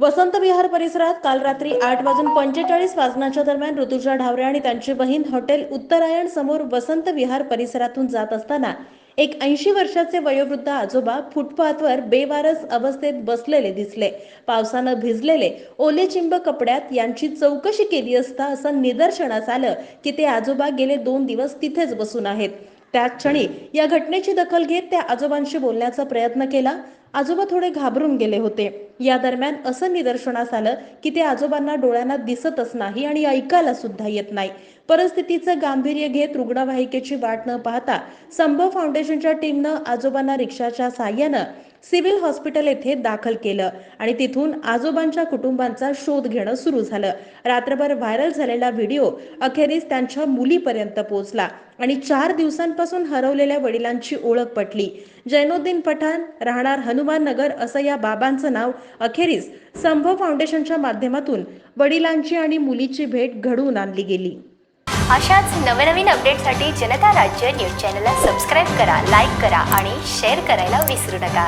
वसंत विहार परिसरात काल रात्री आठ वाजून पंचेचाळीस वाजनाच्या दरम्यान ऋतुजा ढावरे आणि त्यांची बहीण हॉटेल उत्तरायण समोर वसंत विहार परिसरातून जात असताना एक ऐंशी वर्षाचे वयोवृद्ध आजोबा फुटपाथवर बेवारस अवस्थेत बसलेले दिसले. पावसानं भिजलेले ओले चिंब कपड्यात यांची चौकशी केली असता असं निदर्शनास आलं की ते आजोबा गेले दोन दिवस तिथेच बसून आहेत. त्याच क्षणी या घटनेची दखल घेत त्या आजोबांशी बोलण्याचा प्रयत्न केला. आजोबा थोडे घाबरून गेले होते. या दरम्यान असं निदर्शनास आलं की ते आजोबांना डोळ्यांना दिसतच नाही आणि ऐकायला सुद्धा येत नाही. परिस्थितीचं गांभीर्य घेत रुग्णवाहिकेची वाट न पाहता संभव फाउंडेशनच्या टीमनं आजोबांना रिक्षाच्या साह्यानं सिव्हिल हॉस्पिटल येथे दाखल केलं आणि तिथून आजोबांच्या कुटुंबांचा शोध घेणं सुरू झालं. रात्रभर व्हायरल झालेला व्हिडिओ अखेरीस त्यांच्या मुलीपर्यंत पोहोचला आणि चार दिवसांपासून हरवलेल्या वडिलांची ओळख पटली. जैनुद्दीन पठाण राहणार हनुमान नगर असं या बाबांचं नाव अखेरीस संभव फाउंडेशनच्या माध्यमातून वडिलांची आणि मुलीची भेट घडवून आणली गेली. अशाच नवनवीन अपडेटसाठी जनता राज्य न्यूज चॅनलला सबस्क्राईब करा लाईक करा आणि शेअर करायला विसरू नका.